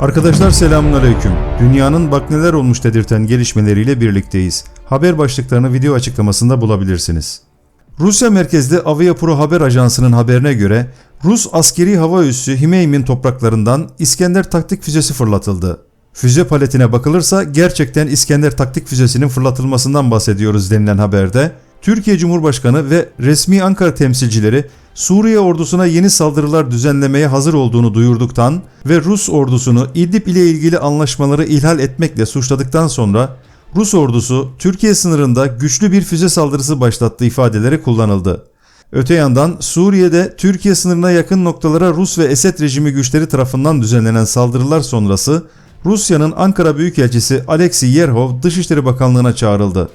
Arkadaşlar selamünaleyküm. Dünyanın bak neler olmuş dedirten gelişmeleriyle birlikteyiz. Haber başlıklarını video açıklamasında bulabilirsiniz. Rusya merkezli Avia Pro Haber Ajansı'nın haberine göre Rus askeri hava üssü Himeym'in topraklarından İskender taktik füzesi fırlatıldı. Füze paletine bakılırsa gerçekten İskender taktik füzesinin fırlatılmasından bahsediyoruz denilen haberde Türkiye Cumhurbaşkanı ve resmi Ankara temsilcileri Suriye ordusuna yeni saldırılar düzenlemeye hazır olduğunu duyurduktan ve Rus ordusunu İdlib ile ilgili anlaşmaları ihlal etmekle suçladıktan sonra Rus ordusu Türkiye sınırında güçlü bir füze saldırısı başlattığı ifadeleri kullanıldı. Öte yandan Suriye'de Türkiye sınırına yakın noktalara Rus ve Esed rejimi güçleri tarafından düzenlenen saldırılar sonrası Rusya'nın Ankara Büyükelçisi Alexey Yerhov Dışişleri Bakanlığı'na çağrıldı.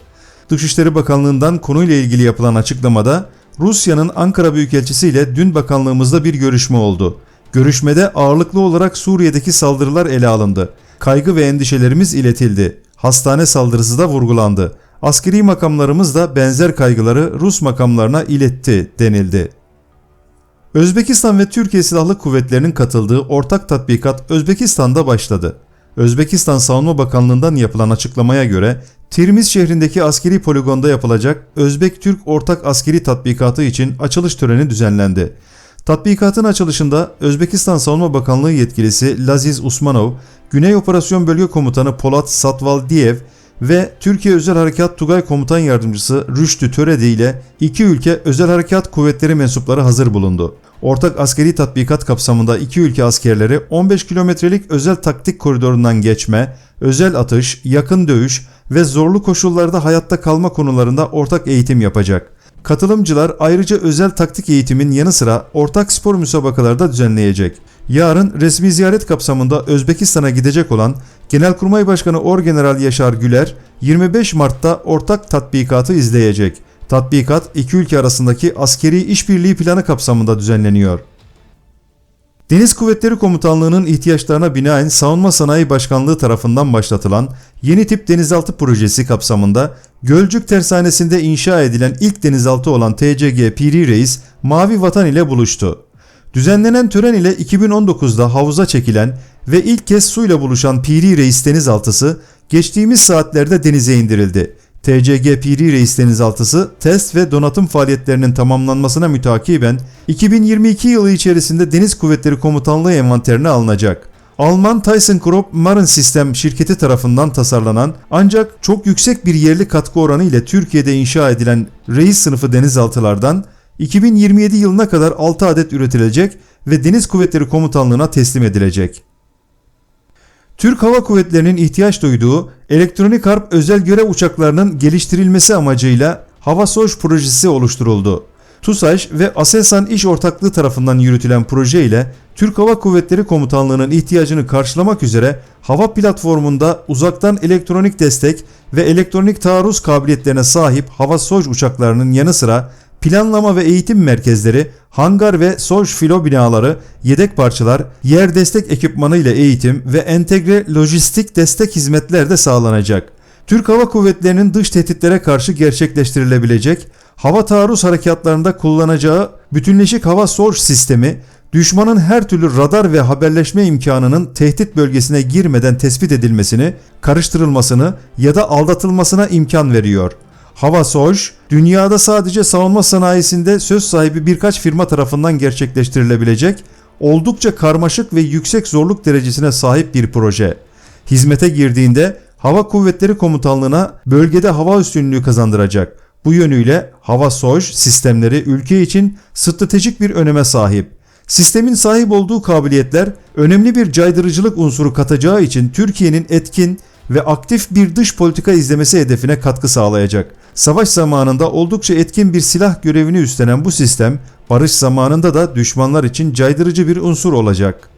Dışişleri Bakanlığı'ndan konuyla ilgili yapılan açıklamada Rusya'nın Ankara Büyükelçisi ile dün bakanlığımızda bir görüşme oldu. Görüşmede ağırlıklı olarak Suriye'deki saldırılar ele alındı. Kaygı ve endişelerimiz iletildi. Hastane saldırısı da vurgulandı. Askeri makamlarımız da benzer kaygıları Rus makamlarına iletti denildi. Özbekistan ve Türkiye Silahlı Kuvvetleri'nin katıldığı ortak tatbikat Özbekistan'da başladı. Özbekistan Savunma Bakanlığı'ndan yapılan açıklamaya göre Tirmiz şehrindeki askeri poligonda yapılacak Özbek-Türk ortak askeri tatbikatı için açılış töreni düzenlendi. Tatbikatın açılışında Özbekistan Savunma Bakanlığı yetkilisi Laziz Usmanov, Güney Operasyon Bölge Komutanı Polat Satvaldiyev ve Türkiye Özel Harekat Tugay Komutan Yardımcısı Rüştü Töredi ile iki ülke Özel Harekat Kuvvetleri mensupları hazır bulundu. Ortak askeri tatbikat kapsamında iki ülke askerleri 15 kilometrelik özel taktik koridorundan geçme, özel atış, yakın dövüş ve zorlu koşullarda hayatta kalma konularında ortak eğitim yapacak. Katılımcılar ayrıca özel taktik eğitimin yanı sıra ortak spor müsabakaları da düzenleyecek. Yarın resmi ziyaret kapsamında Özbekistan'a gidecek olan Genelkurmay Başkanı Orgeneral Yaşar Güler 25 Mart'ta ortak tatbikatı izleyecek. Tatbikat iki ülke arasındaki askeri işbirliği planı kapsamında düzenleniyor. Deniz Kuvvetleri Komutanlığı'nın ihtiyaçlarına binaen Savunma Sanayi Başkanlığı tarafından başlatılan yeni tip denizaltı projesi kapsamında Gölcük Tersanesi'nde inşa edilen ilk denizaltı olan TCG Piri Reis Mavi Vatan ile buluştu. Düzenlenen tören ile 2019'da havuza çekilen ve ilk kez suyla buluşan Piri Reis denizaltısı geçtiğimiz saatlerde denize indirildi. TCG Piri Reis denizaltısı test ve donatım faaliyetlerinin tamamlanmasına mütakiben 2022 yılı içerisinde Deniz Kuvvetleri Komutanlığı envanterine alınacak. Alman ThyssenKrupp Marine System şirketi tarafından tasarlanan ancak çok yüksek bir yerli katkı oranı ile Türkiye'de inşa edilen Reis sınıfı denizaltılardan 2027 yılına kadar 6 adet üretilecek ve Deniz Kuvvetleri Komutanlığı'na teslim edilecek. Türk Hava Kuvvetleri'nin ihtiyaç duyduğu elektronik harp özel görev uçaklarının geliştirilmesi amacıyla Hava Soj projesi oluşturuldu. TUSAŞ ve ASELSAN iş ortaklığı tarafından yürütülen proje ile Türk Hava Kuvvetleri Komutanlığı'nın ihtiyacını karşılamak üzere hava platformunda uzaktan elektronik destek ve elektronik taarruz kabiliyetlerine sahip Hava Soj uçaklarının yanı sıra planlama ve eğitim merkezleri, hangar ve Soj filo binaları, yedek parçalar, yer destek ekipmanı ile eğitim ve entegre lojistik destek hizmetler de sağlanacak. Türk Hava Kuvvetleri'nin dış tehditlere karşı gerçekleştirilebilecek hava taarruz harekatlarında kullanacağı bütünleşik hava Soj sistemi, düşmanın her türlü radar ve haberleşme imkanının tehdit bölgesine girmeden tespit edilmesini, karıştırılmasını ya da aldatılmasına imkan veriyor. Hava Soj, dünyada sadece savunma sanayisinde söz sahibi birkaç firma tarafından gerçekleştirilebilecek, oldukça karmaşık ve yüksek zorluk derecesine sahip bir proje. Hizmete girdiğinde Hava Kuvvetleri Komutanlığı'na bölgede hava üstünlüğü kazandıracak. Bu yönüyle Hava Soj sistemleri ülke için stratejik bir öneme sahip. Sistemin sahip olduğu kabiliyetler önemli bir caydırıcılık unsuru katacağı için Türkiye'nin etkin ve aktif bir dış politika izlemesi hedefine katkı sağlayacak. Savaş zamanında oldukça etkin bir silah görevini üstlenen bu sistem, barış zamanında da düşmanlar için caydırıcı bir unsur olacak.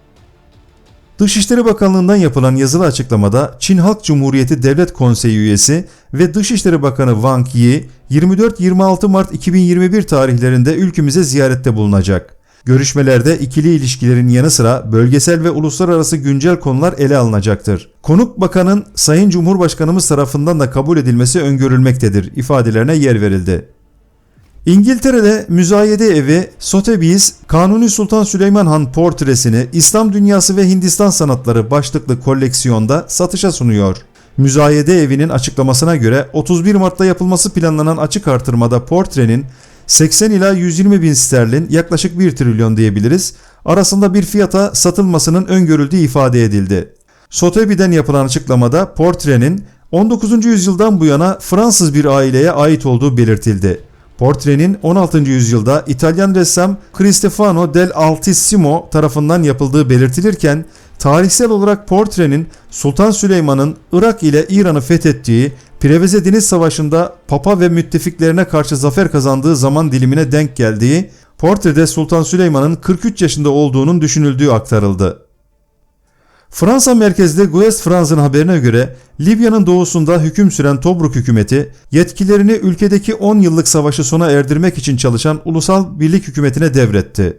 Dışişleri Bakanlığı'ndan yapılan yazılı açıklamada Çin Halk Cumhuriyeti Devlet Konseyi üyesi ve Dışişleri Bakanı Wang Yi 24-26 Mart 2021 tarihlerinde ülkemize ziyarette bulunacak. Görüşmelerde ikili ilişkilerin yanı sıra bölgesel ve uluslararası güncel konular ele alınacaktır. Konuk bakanın Sayın Cumhurbaşkanımız tarafından da kabul edilmesi öngörülmektedir ifadelerine yer verildi. İngiltere'de müzayede evi Sotheby's, Kanuni Sultan Süleyman Han portresini İslam dünyası ve Hindistan sanatları başlıklı koleksiyonda satışa sunuyor. Müzayede evinin açıklamasına göre 31 Mart'ta yapılması planlanan açık artırmada portrenin 80 ila 120 bin sterlin yaklaşık 1 trilyon diyebiliriz arasında bir fiyata satılmasının öngörüldüğü ifade edildi. Sotheby'den yapılan açıklamada portrenin 19. yüzyıldan bu yana Fransız bir aileye ait olduğu belirtildi. Portrenin 16. yüzyılda İtalyan ressam Cristofano del Altissimo tarafından yapıldığı belirtilirken tarihsel olarak portrenin Sultan Süleyman'ın Irak ile İran'ı fethettiği Preveze Deniz Savaşı'nda Papa ve müttefiklerine karşı zafer kazandığı zaman dilimine denk geldiği, portrede Sultan Süleyman'ın 43 yaşında olduğunun düşünüldüğü aktarıldı. Fransa merkezli Guest France'ın haberine göre Libya'nın doğusunda hüküm süren Tobruk hükümeti yetkilerini ülkedeki 10 yıllık savaşı sona erdirmek için çalışan Ulusal Birlik Hükümeti'ne devretti.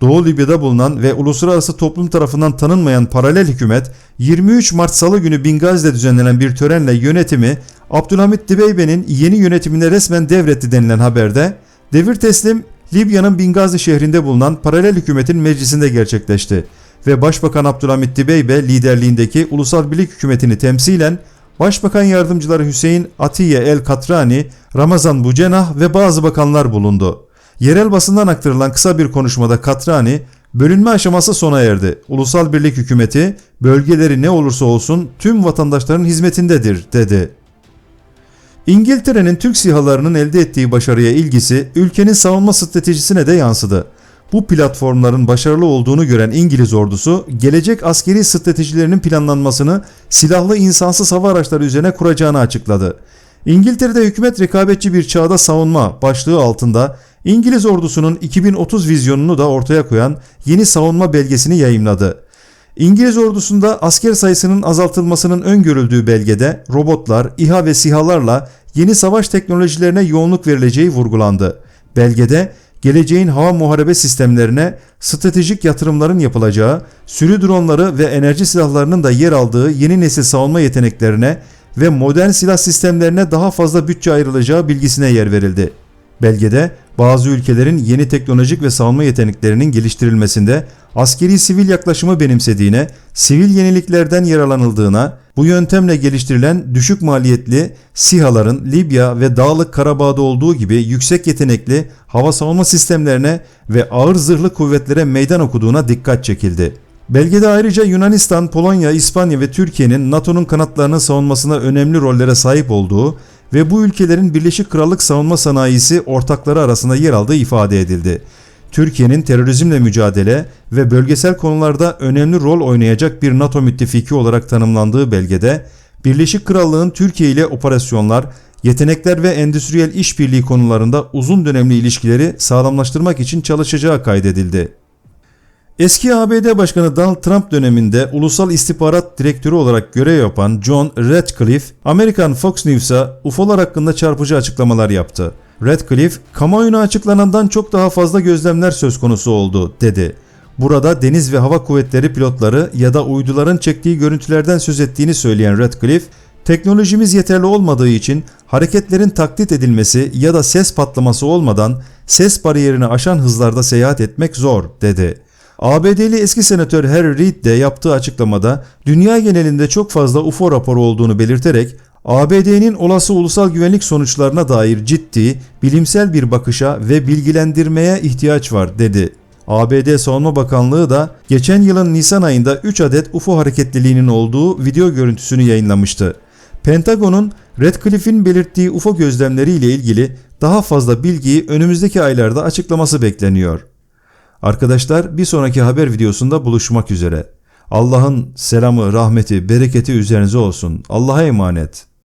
Doğu Libya'da bulunan ve uluslararası toplum tarafından tanınmayan paralel hükümet 23 Mart Salı günü Bingazi'de düzenlenen bir törenle yönetimi Abdülhamit Dibeybe'nin yeni yönetimine resmen devretti denilen haberde devir teslim Libya'nın Bingazi şehrinde bulunan paralel hükümetin meclisinde gerçekleşti ve Başbakan Abdülhamit Dibeybe liderliğindeki Ulusal Birlik Hükümeti'ni temsilen Başbakan Yardımcıları Hüseyin Atiye El Katrani, Ramazan Bucenah ve bazı bakanlar bulundu. Yerel basından aktarılan kısa bir konuşmada Katrani, bölünme aşaması sona erdi. Ulusal Birlik Hükümeti, bölgeleri ne olursa olsun tüm vatandaşların hizmetindedir, dedi. İngiltere'nin Türk sihalarının elde ettiği başarıya ilgisi ülkenin savunma stratejisine de yansıdı. Bu platformların başarılı olduğunu gören İngiliz ordusu, gelecek askeri stratejilerinin planlanmasını silahlı insansız hava araçları üzerine kuracağını açıkladı. İngiltere'de hükümet rekabetçi bir çağda savunma başlığı altında İngiliz ordusunun 2030 vizyonunu da ortaya koyan yeni savunma belgesini yayımladı. İngiliz ordusunda asker sayısının azaltılmasının öngörüldüğü belgede robotlar, İHA ve SİHA'larla yeni savaş teknolojilerine yoğunluk verileceği vurgulandı. Belgede geleceğin hava muharebe sistemlerine stratejik yatırımların yapılacağı, sürü dronları ve enerji silahlarının da yer aldığı yeni nesil savunma yeteneklerine ve modern silah sistemlerine daha fazla bütçe ayrılacağı bilgisine yer verildi. Belgede bazı ülkelerin yeni teknolojik ve savunma yeteneklerinin geliştirilmesinde askeri sivil yaklaşımı benimsediğine, sivil yeniliklerden yararlanıldığına, bu yöntemle geliştirilen düşük maliyetli SİHA'ların Libya ve Dağlık Karabağ'da olduğu gibi yüksek yetenekli hava savunma sistemlerine ve ağır zırhlı kuvvetlere meydan okuduğuna dikkat çekildi. Belgede ayrıca Yunanistan, Polonya, İspanya ve Türkiye'nin NATO'nun kanatlarının savunmasına önemli rollere sahip olduğu ve bu ülkelerin Birleşik Krallık savunma sanayisi ortakları arasında yer aldığı ifade edildi. Türkiye'nin terörizmle mücadele ve bölgesel konularda önemli rol oynayacak bir NATO müttefiki olarak tanımlandığı belgede Birleşik Krallığın Türkiye ile operasyonlar, yetenekler ve endüstriyel işbirliği konularında uzun dönemli ilişkileri sağlamlaştırmak için çalışacağı kaydedildi. Eski ABD Başkanı Donald Trump döneminde Ulusal İstihbarat Direktörü olarak görev yapan John Radcliffe, Amerikan Fox News'a UFO'lar hakkında çarpıcı açıklamalar yaptı. Radcliffe, kamuoyuna açıklanandan çok daha fazla gözlemler söz konusu oldu, dedi. Burada deniz ve hava kuvvetleri pilotları ya da uyduların çektiği görüntülerden söz ettiğini söyleyen Radcliffe, teknolojimiz yeterli olmadığı için hareketlerin taklit edilmesi ya da ses patlaması olmadan ses bariyerini aşan hızlarda seyahat etmek zor, dedi. ABD'li eski senatör Harry Reid de yaptığı açıklamada dünya genelinde çok fazla UFO raporu olduğunu belirterek ABD'nin olası ulusal güvenlik sonuçlarına dair ciddi, bilimsel bir bakışa ve bilgilendirmeye ihtiyaç var dedi. ABD Savunma Bakanlığı da geçen yılın Nisan ayında 3 adet UFO hareketliliğinin olduğu video görüntüsünü yayınlamıştı. Pentagon'un Radcliffe'in belirttiği UFO gözlemleri ile ilgili daha fazla bilgiyi önümüzdeki aylarda açıklaması bekleniyor. Arkadaşlar bir sonraki haber videosunda buluşmak üzere. Allah'ın selamı, rahmeti, bereketi üzerinize olsun. Allah'a emanet.